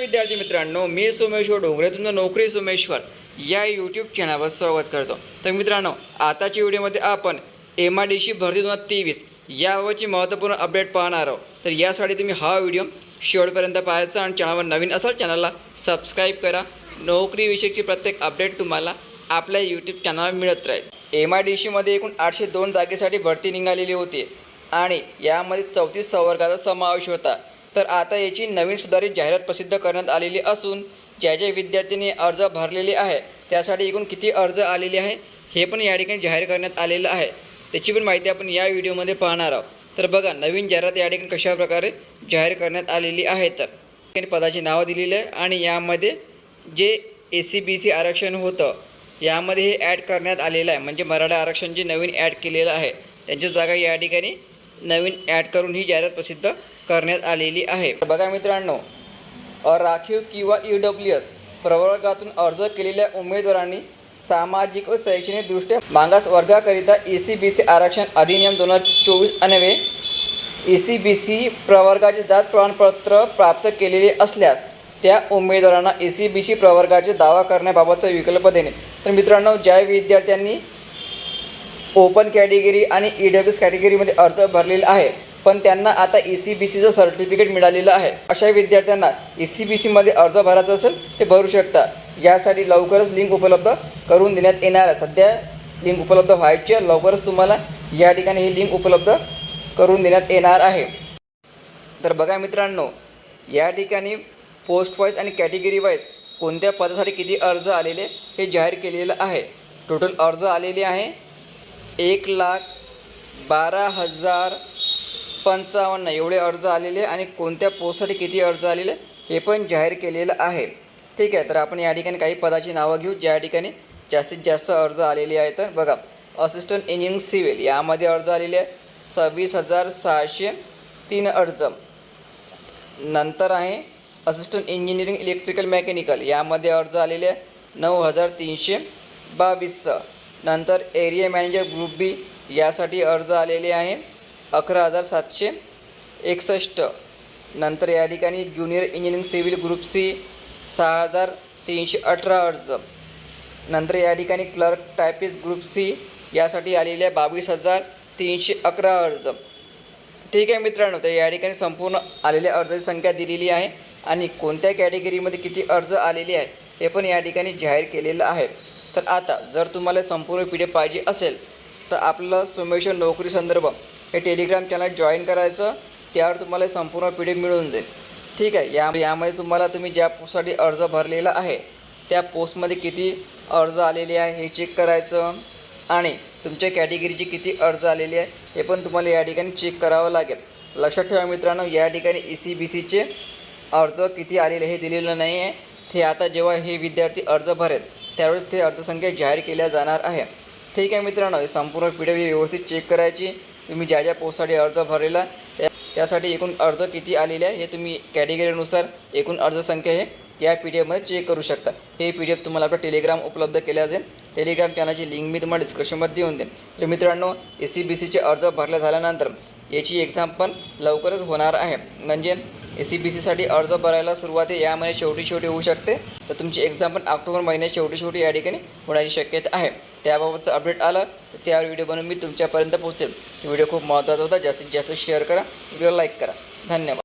विद्यार्थी मित्रांनो मी सोमेश्वर डोंगरे तुमचं नोकरी सोमेश्वर या यूट्यूब चॅनलवर स्वागत करतो. तर मित्रांनो आताच्या व्हिडिओमध्ये आपण एम आय डी सी भरती दोन हजार तेवीस याबाबतची महत्त्वपूर्ण अपडेट पाहणार आहोत. तर यासाठी तुम्ही हा व्हिडिओ शेवटपर्यंत पाहायचा आणि चॅनलवर नवीन असाल चॅनलला सबस्क्राईब करा. नोकरीविषयीची प्रत्येक अपडेट तुम्हाला आपल्या यूट्यूब चॅनलवर मिळत राहील. एम आय डी सीमध्ये एकूण आठशे दोन जागेसाठी भरती निघालेली होती आणि यामध्ये चौतीस संवर्गाचा समावेश होता. तर आता याची नवीन सुधारित जाहिरात प्रसिद्ध करण्यात आलेली असून ज्या ज्या विद्यार्थ्यांनी अर्ज भरलेले आहे त्यासाठी एकूण किती अर्ज आलेले आहे हे पण या ठिकाणी जाहीर करण्यात आलेलं आहे. त्याची पण माहिती आपण या व्हिडिओमध्ये पाहणार आहोत. तर बघा नवीन जाहिरात या ठिकाणी कशा प्रकारे जाहीर करण्यात आलेली आहे तर. पदाची नावं दिलेली आहे आणि यामध्ये जे ए सी बी सी आरक्षण होतं यामध्ये हे ॲड करण्यात आलेलं आहे. म्हणजे मराठा आरक्षण जे नवीन ॲड केलेलं आहे त्यांच्या जागा या ठिकाणी नवीन ॲड करून ही जाहिरात प्रसिद्ध करण्यात आलेली आहे. बघा मित्रांनो राखीव किंवा ई डब्ल्यू एस प्रवर्गातून अर्ज केलेल्या उमेदवारांनी सामाजिक व शैक्षणिकदृष्ट्या मागास वर्गाकरिता ई सी बी सी आरक्षण अधिनियम दोन हजार चोवीस अन्वये ई सी बी सी प्रवर्गाचे जात प्रमाणपत्र प्राप्त केलेले असल्यास त्या उमेदवारांना ई सी बी सी प्रवर्गाचे दावा करण्याबाबतचा विकल्प देणे. तर मित्रांनो ज्या विद्यार्थ्यांनी ओपन कॅटेगरी आणि ई डब्ल्यू एस कॅटेगरीमध्ये अर्ज भरलेला आहे पण त्यांना आता ई सी बी सीचं सर्टिफिकेट मिळालेलं आहे. अशा विद्यार्थ्यांना ई सी बी सीमध्ये अर्ज भरायचा असेल ते भरू शकता. यासाठी लवकरच लिंक उपलब्ध करून देण्यात येणार आहे. सध्या लिंक उपलब्ध व्हायची आहे. लवकरच तुम्हाला या ठिकाणी ही लिंक उपलब्ध करून देण्यात येणार आहे. तर बघा मित्रांनो या ठिकाणी पोस्ट वाईज आणि कॅटेगरी वाईज कोणत्या पदासाठी किती अर्ज आलेले हे जाहीर केलेलं आहे. टोटल अर्ज आलेले आहे एक लाख बारा हजार पंचावन्न. एवढे अर्ज आलेले आणि कोणत्या पोस्टसाठी किती अर्ज आलेले हे पण जाहीर केलेलं आहे. ठीक आहे तर आपण या ठिकाणी काही पदाची नावं घेऊ. ज्या ठिकाणी जास्तीत जास्त अर्ज आलेले आहेत. तर बघा असिस्टंट इंजिनिअरिंग सिव्हिल यामध्ये अर्ज आलेले आहे सव्वीस हजार सहाशे तीन अर्ज. नंतर आहे असिस्टंट इंजिनिअरिंग इलेक्ट्रिकल मेकॅनिकल यामध्ये अर्ज आलेले आहे नऊ हजार तीनशे बावीस. नंतर एरिया मॅनेजर ग्रुप बी यासाठी अर्ज आलेले आहे. अकरा हजार सातशे एकसष्ट. नंतर या ठिकाणी junior engineering civil group C सहा हजार तीनशे अठरा अर्ज. नंतर या ठिकाणी क्लर्क टायपिस्ट ग्रुप सी यासाठी आलेल्या बावीस हजार तीनशे अकरा अर्ज. ठीक आहे मित्रांनो तर या ठिकाणी संपूर्ण आलेल्या अर्जाची संख्या दिलेली आहे आणि कोणत्या कॅटेगरीमध्ये किती अर्ज आलेले आहे हे पण या ठिकाणी जाहीर केलेलं आहे. तर आता जर तुम्हाला संपूर्ण पी डी एफ पाहिजे असेल तर आपलं सोमेश्वर नोकरी संदर्भ हे टेलिग्राम चॅनल जॉईन करायचं त्यावर तुम्हाला संपूर्ण पी डी मिळून जाईल. ठीक आहे? या यामध्ये तुम्हाला तुम्ही ज्या पोस्टसाठी अर्ज भरलेला आहे त्या पोस्टमध्ये किती अर्ज आलेले आहे हे चेक करायचं आणि तुमच्या कॅटेगरीची किती अर्ज आलेली आहे हे पण तुम्हाला या ठिकाणी चेक करावं लागेल. लक्षात ठेवा मित्रांनो या ठिकाणी ई सी बी सीचे अर्ज किती आलेले हे दिलेलं नाही आहे. ते आता जेव्हा हे विद्यार्थी अर्ज भरेल त्यावेळेस ते अर्जसंख्या जाहीर केल्या जाणार आहे. ठीक आहे मित्रांनो हे संपूर्ण पी डी व्यवस्थित चेक करायची तुम्ही ज्या ज्या पोस्टसाठी अर्ज भरलेला त्या त्यासाठी एकूण अर्ज किती आलेले आहे हे तुम्ही कॅटेगरीनुसार एकूण अर्जसंख्या हे या पी डी एफमध्ये चेक करू शकता. हे पी डी एफ तुम्हाला आपलं टेलिग्राम उपलब्ध केल्या जाईल. टेलिग्राम चॅनलची लिंक मी तुम्हाला डिस्क्रिप्शनमध्ये देऊन देईन. तर मित्रांनो ए सी बी सीचे अर्ज भरले झाल्यानंतर याची एक्झाम पण लवकरच होणार आहे. म्हणजे ए सी बी सीसाठी अर्ज भरायला सुरुवात या महिन्यात शेवटी शेवटी होऊ शकते. तर तुमची एक्झाम पण ऑक्टोबर महिन्यात शेवटी शेवटी या ठिकाणी होण्याची शक्यता आहे. त्याबाबतचं अपडेट आलं तर त्यावर व्हिडिओ बनवून मी तुमच्यापर्यंत पोहोचेल. व्हिडिओ खूप महत्त्वाचा होता. जास्तीत जास्त शेअर करा. व्हिडिओ लाईक करा. धन्यवाद.